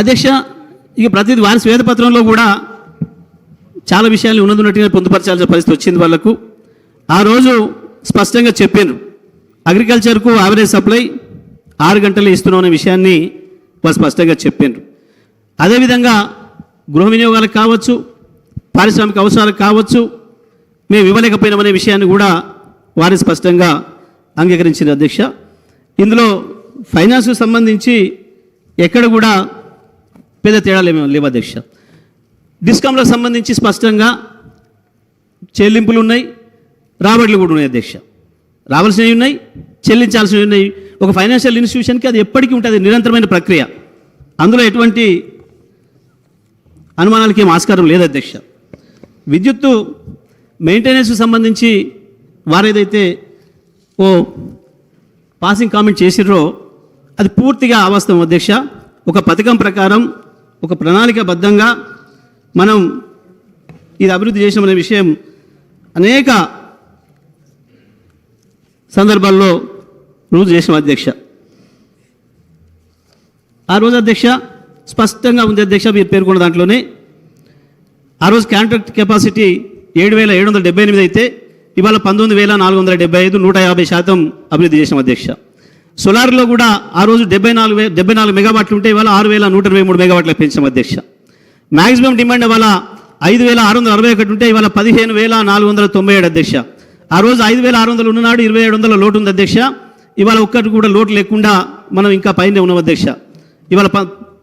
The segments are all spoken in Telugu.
అధ్యక్ష ఇక ప్రతిది వారి శ్వేతపత్రంలో కూడా చాలా విషయాలు ఉన్నదిన్నట్టుగా పొందుపరచాల్సిన పరిస్థితి వచ్చింది వాళ్ళకు. ఆ రోజు స్పష్టంగా చెప్పారు అగ్రికల్చర్కు యావరేజ్ సప్లై ఆరు గంటలు ఇస్తున్నాం అనే విషయాన్ని వాళ్ళు స్పష్టంగా చెప్పారు. అదేవిధంగా గృహ వినియోగాలకు కావచ్చు పారిశ్రామిక అవసరాలకు కావచ్చు మేము ఇవ్వలేకపోయినామనే విషయాన్ని కూడా వారు స్పష్టంగా అంగీకరించింది అధ్యక్ష. ఇందులో ఫైనాన్స్కు సంబంధించి ఎక్కడ కూడా పెద్ద తేడాలు లేమే లేవు అధ్యక్ష. డిస్కామ్లకు సంబంధించి స్పష్టంగా చెల్లింపులు ఉన్నాయి రాబడులు కూడా ఉన్నాయి అధ్యక్ష. రావాల్సినవి ఉన్నాయి చెల్లించాల్సినవి ఉన్నాయి. ఒక ఫైనాన్షియల్ ఇన్స్టిట్యూషన్కి అది ఎప్పటికీ ఉంటుంది నిరంతరమైన ప్రక్రియ. అందులో ఎటువంటి అనుమానాలకి ఏం ఆస్కారం లేదు అధ్యక్ష. విద్యుత్తు మెయింటెనెన్స్కి సంబంధించి వారేదైతే ఓ పాసింగ్ కామెంట్ చేసిర్రో అది పూర్తిగా అవాస్తవం అధ్యక్ష. ఒక పథకం ప్రకారం ఒక ప్రణాళికబద్ధంగా మనం ఇది అభివృద్ధి చేసిన విషయం అనేక సందర్భాల్లో రోజు చేసిన అధ్యక్ష. ఆ రోజు అధ్యక్ష స్పష్టంగా ఉంది అధ్యక్ష మీరు పేర్కొన్న దాంట్లోనే. ఆ రోజు కాంట్రాక్ట్ కెపాసిటీ ఏడు వేల ఏడు వందల డెబ్బై ఎనిమిది అయితే ఇవాళ పంతొమ్మిది వేల నాలుగు వందల డెబ్బై ఐదు నూట యాభై శాతం అభివృద్ధి చేసిన అధ్యక్ష. సోలార్లో కూడా ఆ రోజు డెబ్బై నాలుగు వే డెబ్బై నాలుగు మెగావాట్లు ఉంటే ఇవాళ ఆరు వేల నూట ఇరవై మూడు మెగావాట్లకు పెంచాం అధ్యక్ష మ్యాక్సిమం డిమాండ్ ఇవాళ ఐదు వేల ఆరు వందల అరవై ఒకటి ఉంటే ఇవాళ పదిహేను వేల నాలుగు వందల తొంభై ఏడు అధ్యక్ష. ఆ రోజు ఐదు వేల ఆరు వందలు ఉన్ననాడు ఇరవై ఏడు వందల లోటు ఉంది అధ్యక్ష. ఇవాళ ఒక్కటి కూడా లోటు లేకుండా మనం ఇంకా పైన ఉన్నాం అధ్యక్ష. ఇవాళ ప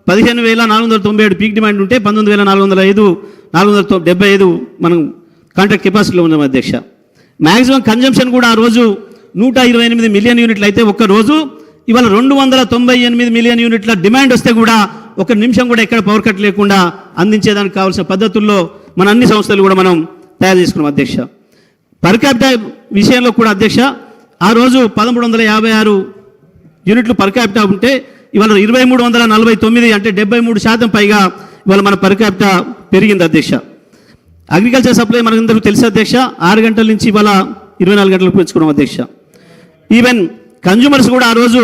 పదిహేను వేల నాలుగు వందల తొంభై ఏడు పీక్ డిమాండ్ ఉంటే పంతొమ్మిది వేల నాలుగు వందల ఐదు నాలుగు వందల డెబ్బై ఐదు మనం కాంట్రాక్ట్ కెపాసిటీలో ఉన్నాం అధ్యక్ష. మ్యాక్సిమం కన్జంప్షన్ కూడా ఆ రోజు నూట ఇరవై ఎనిమిది మిలియన్ యూనిట్లు అయితే ఒక్క రోజు ఇవాళ రెండు వందల తొంభై ఎనిమిది మిలియన్ యూనిట్ల డిమాండ్ వస్తే కూడా ఒక నిమిషం కూడా ఎక్కడ పవర్ కట్ లేకుండా అందించేదానికి కావాల్సిన పద్ధతుల్లో మన అన్ని సంస్థలు కూడా మనం తయారు చేసుకున్నాం అధ్యక్ష. పర్ విషయంలో కూడా అధ్యక్ష ఆ రోజు పదమూడు వందల యాభై ఆరు యూనిట్లు పర్ క్యాపిటా ఉంటే ఇవాళ ఇరవై మూడు వందల నలభై తొమ్మిది అంటే డెబ్బై మూడు శాతం పైగా ఇవాళ మన పర్ క్యాపిటా పెరిగింది అధ్యక్ష. అగ్రికల్చర్ సప్లై మనందరికీ తెలుసు అధ్యక్ష ఆరు గంటల నుంచి ఇవాళ ఇరవై నాలుగు గంటలకు పెంచుకున్నాం అధ్యక్ష. ఈవెన్ కన్జ్యూమర్స్ కూడా ఆ రోజు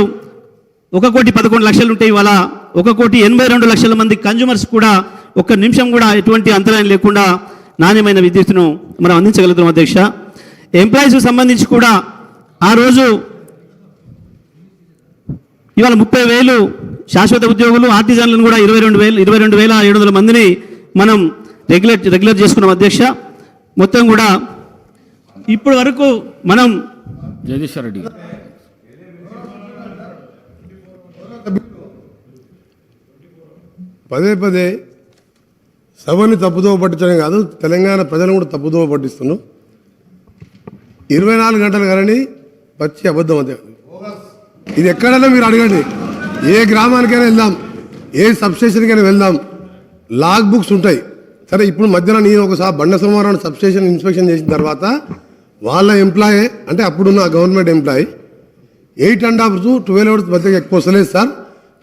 ఒక కోటి పదకొండు లక్షలు ఉంటే ఇవాళ ఒక కోటి ఎనభై రెండు లక్షల మంది కన్జ్యూమర్స్ కూడా ఒక్క నిమిషం కూడా ఎటువంటి అంతరాయం లేకుండా నాణ్యమైన విద్యుత్తును మనం అందించగలుగుతున్నాం అధ్యక్ష. ఎంప్లాయీస్కి సంబంధించి కూడా ఆ రోజు ఇవాళ ముప్పై వేలు శాశ్వత ఉద్యోగులు ఆర్టిజన్లను కూడా ఇరవై రెండు వేలు ఇరవై రెండు వేల ఏడు వందల మందిని మనం రెగ్యులేట్ రెగ్యులర్ చేసుకున్నాం అధ్యక్ష. మొత్తం కూడా ఇప్పటి వరకు మనం జగదీశ్వర్ రెడ్డి గారు. పదే పదే సభని తప్పుదోవ పట్టించడం కాదు తెలంగాణ ప్రజలను కూడా తప్పుదోవ పట్టిస్తున్నాం ఇరవై నాలుగు గంటలు కానీ పచ్చి అబద్ధం అంతే. ఇది ఎక్కడైనా మీరు అడగండి. ఏ గ్రామానికైనా వెళ్దాం. ఏ సబ్స్టేషన్కైనా వెళ్దాం. లాగ్ బుక్స్ ఉంటాయి. సరే ఇప్పుడు మధ్యన నేను ఒకసారి బండ సోమవారం సబ్స్టేషన్ ఇన్స్పెక్షన్ చేసిన తర్వాత వాళ్ళ ఎంప్లాయే అంటే అప్పుడున్న government employee eight and half to twelve hours మధ్య ఎక్కువ వస్తలేదు సార్.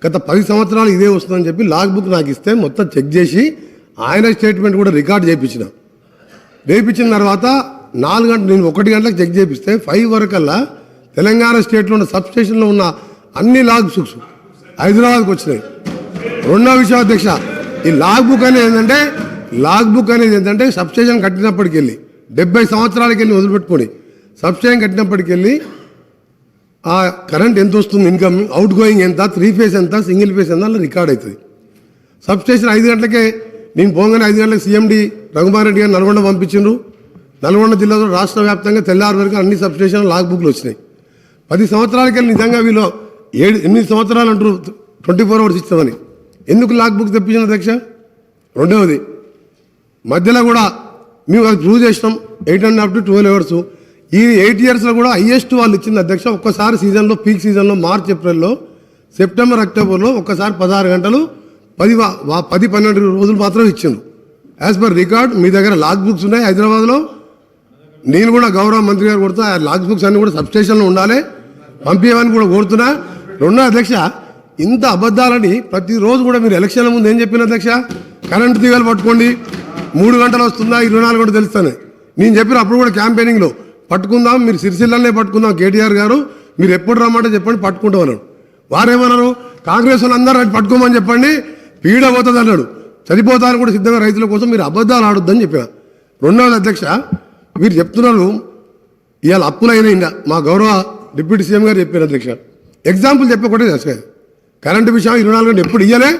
గత పది సంవత్సరాలు ఇదే వస్తుందని చెప్పి లాగ్ బుక్ నాకు ఇస్తే మొత్తం చెక్ చేసి ఆయన స్టేట్మెంట్ కూడా రికార్డ్ చేయించిన వేయించిన తర్వాత నాలుగు గంటలు నేను ఒకటి గంటలకు చెక్ చేపిస్తే ఫైవ్ వరకల్లా తెలంగాణ స్టేట్లో ఉన్న సబ్ స్టేషన్లో ఉన్న అన్ని లాగ్ బుక్స్ హైదరాబాద్కి వచ్చినాయి. రెండో విషయం అధ్యక్ష ఈ లాగ్ బుక్ అనేది ఏంటంటే లాగ్ బుక్ అనేది ఏంటంటే సబ్ స్టేషన్ కట్టినప్పటికి వెళ్ళి డెబ్బై సంవత్సరాలకి వెళ్ళి వదిలిపెట్టుకొని సబ్ కట్టినప్పటికి వెళ్ళి ఆ కరెంట్ ఎంత వస్తుంది ఇన్కమ్ అవుట్ గోయింగ్ ఎంత త్రీ ఫేస్ ఎంత సింగిల్ ఫేస్ ఎంత అలా రికార్డ్ అవుతుంది. సబ్స్టేషన్ ఐదు గంటలకే నేను పోగానే ఐదు గంటలకు సీఎండి రఘుమారెడ్డి గారు నల్గొండ పంపించిండ్రు. నల్గొండ జిల్లాలో రాష్ట్ర వ్యాప్తంగా తెల్లారు వరకు అన్ని సబ్స్టేషన్ లాగ్ బుక్లు వచ్చినాయి. పది సంవత్సరాలకి నిజంగా వీళ్ళు ఏడు ఎనిమిది సంవత్సరాలు అంటారు ట్వంటీ ఫోర్ అవర్స్ ఇస్తామని. ఎందుకు లాగ్ బుక్ తెప్పించిన అధ్యక్ష? రెండవది మధ్యలో కూడా మేము అది ప్రూవ్ చేసినాం. Eight and half to twelve hours ఈ ఎయిట్ ఇయర్స్లో కూడా హైయెస్ట్ వాళ్ళు ఇచ్చింది అధ్యక్ష ఒక్కసారి సీజన్లో పీక్ సీజన్లో మార్చ్ ఏప్రిల్లో సెప్టెంబర్ అక్టోబర్లో ఒక్కసారి పదహారు గంటలు పది పది పన్నెండు రోజులు మాత్రం ఇచ్చిండ్రు. యాజ్ పర్ రికార్డ్ మీ దగ్గర లాగ్ బుక్స్ ఉన్నాయి హైదరాబాద్లో. నేను కూడా గౌరవ మంత్రి గారు కొడుతా ఆ లాగ్ బుక్స్ అన్ని కూడా సబ్స్టేషన్లో ఉండాలి. పంపించమని కూడా కోరుతున్నా. రెండో అధ్యక్ష ఇంత అబద్ధాలని ప్రతిరోజు కూడా మీరు ఎలక్షన్ల ముందు ఏం చెప్పిన అధ్యక్ష? కరెంటు తీగలు పట్టుకోండి. మూడు గంటలు వస్తుందా? ఇరవై నాలుగు గంటలు తెలుస్తాను. నేను చెప్పిన అప్పుడు కూడా క్యాంపెయినింగ్లో పట్టుకుందాం మీరు సిరిసిల్లనే పట్టుకుందాం కేటీఆర్ గారు. మీరు ఎప్పుడు రమ్మంటే చెప్పండి పట్టుకుంటాం అన్నాడు. వారేమన్నారు? కాంగ్రెస్ వాళ్ళు అందరూ పట్టుకోమని చెప్పండి పీడ పోతుంది అన్నాడు. చనిపోతాను కూడా సిద్ధంగా రైతుల కోసం మీరు అబద్ధాలు ఆడొద్దని చెప్పిన రెండవది అధ్యక్ష మీరు చెప్తున్నారు ఇవాళ అప్పులైన ఇండియా మా గౌరవ డిప్యూటీ సీఎం గారు చెప్పారు అధ్యక్ష. ఎగ్జాంపుల్ చెప్పకూడదు అసలు కరెంటు విషయం ఇరవై నాలుగు గంటలు ఎప్పుడు ఇయ్యలే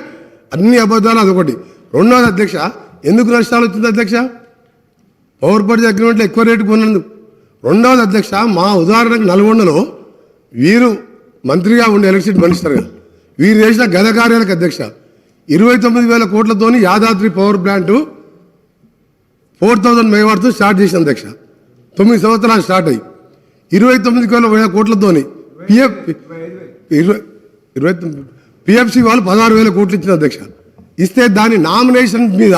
అన్ని అబద్ధాలు అదొకటి. రెండవది అధ్యక్ష ఎందుకు నష్టాలు వచ్చింది అధ్యక్ష? పవర్ పర్చేజ్ అగ్రిమెంట్లో ఎక్కువ రేటు కొన్నందుకు. రెండవది అధ్యక్ష మా ఉదాహరణకు నల్గొండలో వీరు మంత్రిగా ఉండే ఎలక్ట్రిసిటీ మినిస్టర్గా వీరు చేసిన గత కార్యాలకు అధ్యక్ష ఇరవై తొమ్మిది వేల కోట్లతోని Yadadri power plant four thousand మెగావాట్తో start చేసిన అధ్యక్ష. తొమ్మిది సంవత్సరాలు స్టార్ట్ అయ్యి. ఇరవై తొమ్మిది వేల వేల కోట్లతోని పిఎఫ్ ఇరవై ఇరవై పిఎఫ్సి వాళ్ళు పదహారు వేల కోట్లు ఇచ్చిన అధ్యక్ష. ఇస్తే దాని నామినేషన్ మీద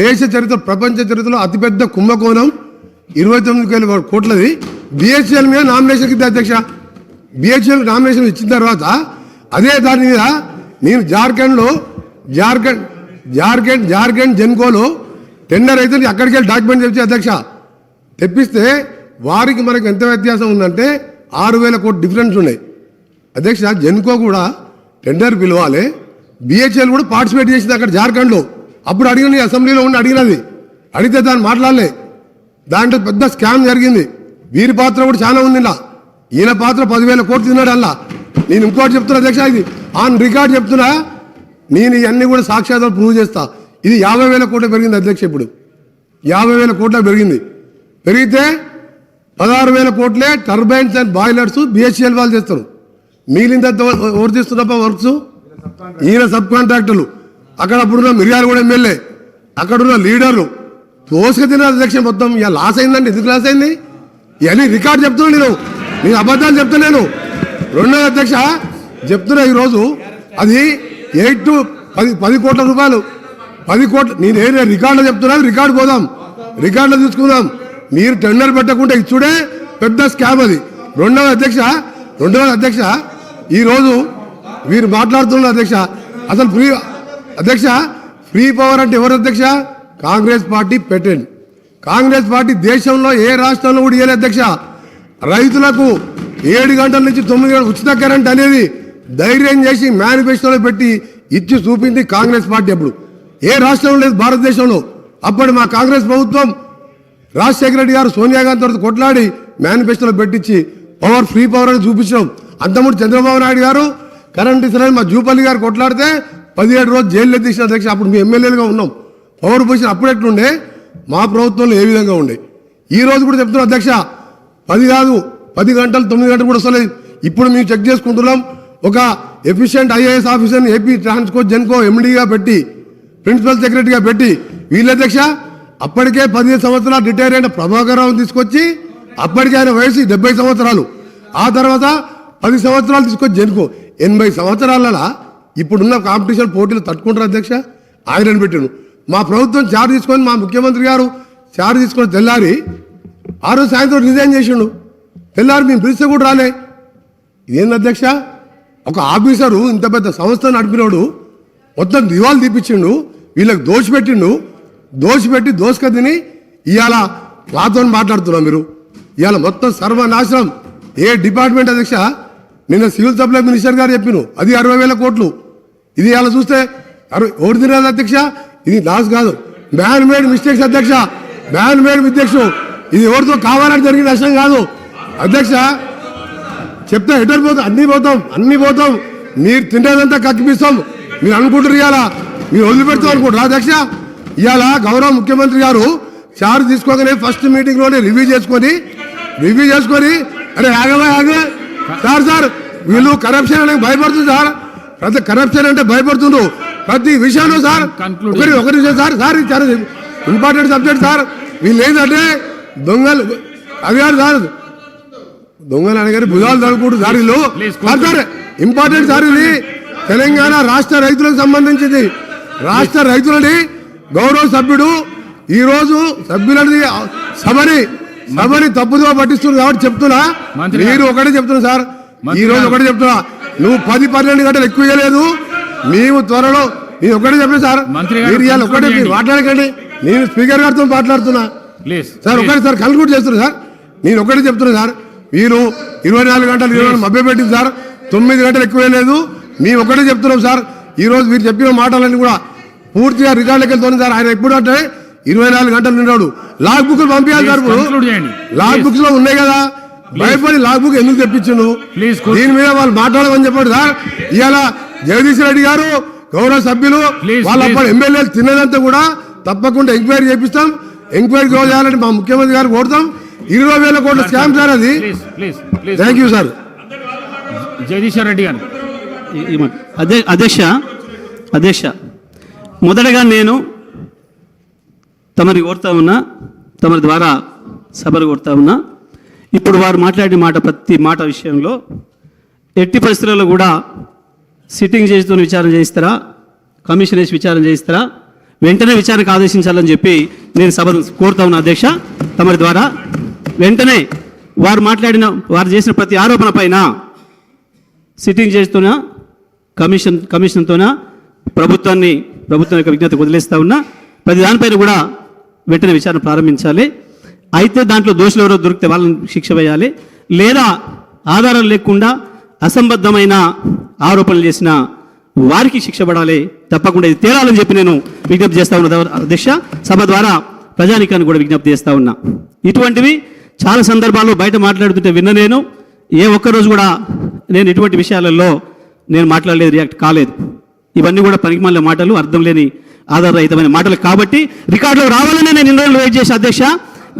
దేశ చరిత్ర ప్రపంచ చరిత్రలో అతిపెద్ద కుంభకోణం ఇరవై తొమ్మిది వేల కోట్లది. బిహెచ్ఎల్ మీద నామినేషన్ ఇద్దా అధ్యక్ష బిహెచ్ఎల్ నామినేషన్ ఇచ్చిన తర్వాత అదే దాని మీద నేను జార్ఖండ్లో జార్ఖండ్ జార్ఖండ్ జార్ఖండ్ జెన్కోలో టెండర్ అయితే అక్కడికి వెళ్ళి డాక్యుమెంట్ తెచ్చి అధ్యక్ష తెప్పిస్తే వారికి మనకు ఎంత వ్యత్యాసం ఉందంటే ఆరు వేల కోట్ డిఫరెన్స్ ఉన్నాయి. అధ్యక్ష జెన్కో కూడా టెండర్ పిలవాలి. బిహెచ్ఎల్ కూడా పార్టిసిపేట్ చేసింది అక్కడ జార్ఖండ్లో. అప్పుడు అడిగిన అసెంబ్లీలో ఉండి అడిగినది. అడిగితే దాన్ని మాట్లాడలే. దాంట్లో పెద్ద స్కామ్ జరిగింది. వీరి పాత్ర కూడా చాలా ఉంది ఇలా ఈయన పాత్ర పదివేల కోట్లు తిన్నాడు అలా నేను ఇంకోటి చెప్తున్నా అధ్యక్ష ఇది ఆన్ రికార్డ్ చెప్తున్నా. నేను ఇవన్నీ కూడా సాక్షాత్తులు ప్రూవ్ చేస్తా. ఇది యాభై వేల కోట్లు పెరిగింది అధ్యక్ష ఇప్పుడు. యాభై వేల కోట్ల పెరిగింది. పెరిగితే పదహారు వేల కోట్లే టర్బైన్స్ అండ్ బాయిలర్స్ బిహెచ్ఎల్ వాళ్ళు చేస్తారు. మిగిలింది ఎవరు చేస్తున్నప్ప వర్క్స్? ఈయన సబ్ కాంట్రాక్టర్లు. అక్కడ అప్పుడున్న మిర్యాల కూడా ఎమ్మెల్యే అక్కడున్న లీడర్లు తోసుక తిన అధ్యక్షం మొత్తం ఇక లాస్ అయిందండి. ఎందుకు లాస్ అయింది? ఇవన్నీ రికార్డు చెప్తున్నా నేను. నేను అబద్ధాలు చెప్తలేను రెండో అధ్యక్ష చెప్తున్నా ఈరోజు అది ఎయిట్ టు పది పది కోట్ల రూపాయలు. పది కోట్ల నేను ఏ రికార్డులో చెప్తున్నా రికార్డు పోదాం. రికార్డులో చూసుకుందాం. మీరు టెండర్ పెట్టకుండా ఇచ్చుడే పెద్ద స్కామ్ అది. రెండవ అధ్యక్ష రెండవ అధ్యక్ష ఈరోజు వీరు మాట్లాడుతున్న అధ్యక్ష. అసలు ఫ్రీ అధ్యక్ష ఫ్రీ పవర్ అంటే ఎవరు అధ్యక్ష? కాంగ్రెస్ పార్టీ పెట్టండి కాంగ్రెస్ పార్టీ దేశంలో ఏ రాష్ట్రంలో కూడా ఇవ్వలేదు అధ్యక్ష. రైతులకు ఏడు గంటల నుంచి తొమ్మిది గంటల ఉచిత కరెంట్ అనేది ధైర్యం చేసి మేనిఫెస్టోలో పెట్టి ఇచ్చి చూపింది కాంగ్రెస్ పార్టీ అప్పుడు. ఏ రాష్ట్రంలో లేదు భారతదేశంలో. అప్పటి మా కాంగ్రెస్ ప్రభుత్వం రాజశేఖర రెడ్డి గారు సోనియా గాంధీ తర్వాత కొట్లాడి మేనిఫెస్టోలో పెట్టించి పవర్ ఫ్రీ పవర్ అని చూపించాం అంతకుముందు చంద్రబాబు నాయుడు గారు కరెంట్ ఇస్తారని మా జూపల్లి గారు కొట్లాడితే పదిహేడు రోజు జైల్లో తీసిన అధ్యక్ష అప్పుడు మేము ఎమ్మెల్యేలుగా ఉన్నాం. పవర్ పొజిషన్ అప్పుడు ఎట్లుండే? మా ప్రభుత్వంలో ఏ విధంగా ఉండే? ఈ రోజు కూడా చెప్తున్నా అధ్యక్ష పది కాదు పది గంటలు తొమ్మిది గంటలు కూడా వస్తలేదు ఇప్పుడు మేము చెక్ చేసుకుంటున్నాం. ఒక ఎఫిషియెంట్ ఐఏఎస్ ఆఫీసర్ని ఏపీ ట్రాన్స్కో జెన్కో ఎండీగా పెట్టి ప్రిన్సిపల్ సెక్రటరీగా పెట్టి వీళ్ళ అధ్యక్ష అప్పటికే పదిహేను సంవత్సరాలు రిటైర్ అయిన ప్రభాకర్ రావు తీసుకొచ్చి అప్పటికే ఆయన వయసు డెబ్బై సంవత్సరాలు. ఆ తర్వాత పది సంవత్సరాలు తీసుకొచ్చి జెన్కో. ఎనభై సంవత్సరాల ఇప్పుడున్న కాంపిటీషన్ పోటీలు తట్టుకుంటారు అధ్యక్ష? ఆయనను పెట్టాను మా ప్రభుత్వం చార్జ్ తీసుకొని మా ముఖ్యమంత్రి గారు చార్జ్ తీసుకొని తెల్లారి ఆ రోజు సాయంత్రం రిజైన్ చేసిండు. తెల్లారి మేము పిలిస్తే కూడా రాలే. ఇదేంది అధ్యక్ష? ఒక ఆఫీసరు ఇంత పెద్ద సంస్థ నడిపినోడు మొత్తం దివాలు తీపిచ్చిండు. వీళ్ళకి దోషపెట్టిండు దోషపెట్టి దోసుక తిని ఇవాళ నాతో మాట్లాడుతున్నాం మీరు. ఇవాళ మొత్తం సర్వనాశనం. ఏ డిపార్ట్మెంట్ అధ్యక్ష? నిన్న సివిల్ సప్లై మినిస్టర్ గారు చెప్పిను అది అరవై వేల కోట్లు. ఇది అలా చూస్తే అరవై ఓడి తినదు అధ్యక్ష? ఇది లాస్ కాదు. మ్యాన్ మేడ్ మిస్టేక్స్ అధ్యక్ష. మ్యాన్ మేడ్ మిస్టేక్స్ ఇది ఎవరితో కావాలని జరిగిన నష్టం కాదు. అధ్యక్ష చెప్తే ఎటర్ పోతాం? అన్ని పోతాం అన్ని పోతాం. మీరు తినేదంతా కక్కిపిస్తాం. మీరు అనుకుంటారు ఇవాళ. మీరు వదిలిపెడతాం అనుకుంటారు అధ్యక్ష. ఇవాళ గౌరవ ముఖ్యమంత్రి గారు చార్జ్ తీసుకోగానే ఫస్ట్ మీటింగ్లోనే రివ్యూ చేసుకొని రివ్యూ చేసుకొని అరే ఆగవా ఆగవా. సార్ సార్ వీళ్ళు కరప్షన్ అనేది భయపడుతుంది సార్. ప్రతి కరప్షన్ అంటే భయపడుతుండ్రు. ప్రతి విషయంలో సార్ ఒకరి ఒకరి విషయం సార్ సార్ చాలా ఇంపార్టెంట్ సబ్జెక్ట్ సార్. వీళ్ళు ఏంటంటే దొంగలు అది కాదు సార్. దొంగలు అనగానే భుజాలు తడుకుంటూ సార్ వీళ్ళు. సార్ ఇంపార్టెంట్ సార్ ఇది తెలంగాణ రాష్ట్ర రైతులకు సంబంధించింది. రాష్ట్ర రైతులని గౌరవ సభ్యుడు ఈ రోజు సభ్యులని సభని సభని తప్పుదో పట్టిస్తున్నారు కాబట్టి చెప్తున్నా. మీరు ఒకటే చెప్తున్నా సార్. ఈ రోజు. ఒకటే చెప్తున్నా. నువ్వు పది పన్నెండు గంటలు ఎక్కువ ఇవ్వలేదు మేము త్వరలో నేను ఒకటే చెప్పిన సార్ మీరు ఇవాళ ఒకటే మీరు. మాట్లాడకండి. నేను స్పీకర్ గారితో మాట్లాడుతున్నా. సార్ ఒకటి సార్ కన్క్లూడ్ చేస్తున్నా సార్. నేను ఒకటి చెప్తున్నా సార్ మీరు ఇరవై నాలుగు గంటలు ఇరవై మభ్య పెట్టింది సార్ తొమ్మిది గంటలు ఎక్కువ లేదు మేము ఒకటే చెప్తున్నాం సార్ ఈ రోజు మీరు చెప్పిన మాటలన్నీ కూడా పూర్తిగా రికార్డులకి వెళ్తుంది సార్. ఆయన ఎప్పుడు అంటే ఇరవై నాలుగు గంటలు నిన్నాడు లాగ్ బుక్ పంపించాలి సార్. లాగ్. బుక్స్లో ఉన్నాయి కదా. భయపడి లాగ్ బుక్ ఎందుకు తెప్పించిండు cool. దీని మీద వాళ్ళు మాట్లాడమని చెప్పండి సార్. ఇవాళ జగదీష్ రెడ్డి గారు గౌరవ సభ్యులు Please, వాళ్ళ please. అప్పుడు ఎమ్మెల్యేలు తిన్నదంతా కూడా తప్పకుండా ఎంక్వైరీ చేపిస్తాం. ఎంక్వైరీ చేయాలని మా ముఖ్యమంత్రి గారు కోరుతాం. ఇరవై వేల కోట్ల స్కామ్ సార్ అది. Please please please thank you sir Jagadishwar Reddy గారు. అధ్య అధ్యక్ష అధ్యక్ష. మొదటగా నేను తమరి కోరుతా ఉన్నా తమరి ద్వారా సభలు కోరుతా ఉన్నా ఇప్పుడు వారు మాట్లాడిన మాట ప్రతి మాట విషయంలో ఎట్టి పరిస్థితుల్లో కూడా సిట్టింగ్ చేస్తూ విచారణ చేయిస్తారా? కమిషన్ వేసి విచారణ చేయిస్తారా? వెంటనే విచారణకు ఆదేశించాలని చెప్పి నేను సభను కోరుతా ఉన్న అధ్యక్ష. తమరి ద్వారా వెంటనే వారు మాట్లాడిన వారు చేసిన ప్రతి ఆరోపణ పైన సిట్టింగ్ చేస్తున్నా కమిషన్ కమిషన్తోన ప్రభుత్వాన్ని ప్రభుత్వం యొక్క విజ్ఞత వదిలేస్తా ఉన్నా. ప్రతి దానిపైన కూడా వెంటనే విచారణ ప్రారంభించాలి. అయితే దాంట్లో దోషులు ఎవరో దొరికితే వాళ్ళని శిక్ష వేయాలి. లేదా ఆధారం లేకుండా అసంబద్ధమైన ఆరోపణలు చేసిన వారికి శిక్ష పడాలి. తప్పకుండా ఇది తేలాలని చెప్పి నేను విజ్ఞప్తి చేస్తా ఉన్నా. అధ్యక్ష సభ ద్వారా ప్రజానికాన్ని కూడా విజ్ఞప్తి చేస్తా ఉన్నా. ఇటువంటివి చాలా సందర్భాల్లో బయట మాట్లాడుతుంటే విన్న నేను. ఏ ఒక్కరోజు కూడా నేను ఇటువంటి విషయాలలో నేను మాట్లాడలేదు రియాక్ట్ కాలేదు. ఇవన్నీ కూడా పనికిమాలిన మాటలు అర్థం లేని ఆధారరహితమైన మాటలు. కాబట్టి రికార్డులో రావాలని నేను ఇన్ని రోజులు వెయిట్ చేసే అధ్యక్ష.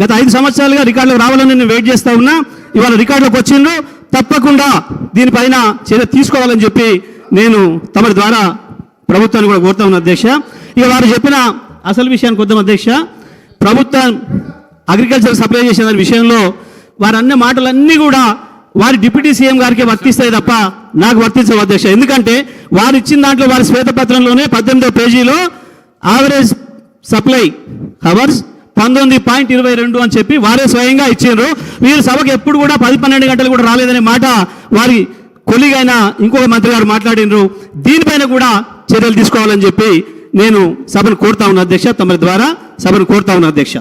గత ఐదు సంవత్సరాలుగా రికార్డులకు రావాలని నేను వెయిట్ చేస్తా ఉన్నా. ఇవాళ రికార్డులకు వచ్చిండ్రు. తప్పకుండా దీనిపైన చర్య తీసుకోవాలని చెప్పి నేను తమరి ద్వారా ప్రభుత్వాన్ని కూడా కోరుతా ఉన్నా అధ్యక్ష. ఇక వారు చెప్పిన అసలు విషయానికి వద్దాం అధ్యక్ష. ప్రభుత్వం అగ్రికల్చర్ సప్లై చేసిన విషయంలో వారు అన్న మాటలన్నీ కూడా వారి డిప్యూటీ సీఎం గారికి వర్తిస్తాయి తప్ప నాకు వర్తించవు అధ్యక్ష. ఎందుకంటే వారు ఇచ్చిన దాంట్లో వారి శ్వేతపత్రంలోనే పద్దెనిమిదో పేజీలో ఆవరేజ్ సప్లై హవర్స్ పంతొమ్మిది పాయింట్ ఇరవై రెండు అని చెప్పి వారే స్వయంగా ఇచ్చిండ్రు. వీరు సభకు ఎప్పుడు కూడా పది పన్నెండు గంటలు కూడా రాలేదనే మాట వారి కొలిగైన ఇంకొక మంత్రి గారు మాట్లాడినరు దీనిపైన కూడా చర్యలు తీసుకోవాలని చెప్పి నేను సభను కోరుతా ఉన్నా అధ్యక్ష తమ ద్వారా సభను కోరుతా ఉన్నా అధ్యక్ష.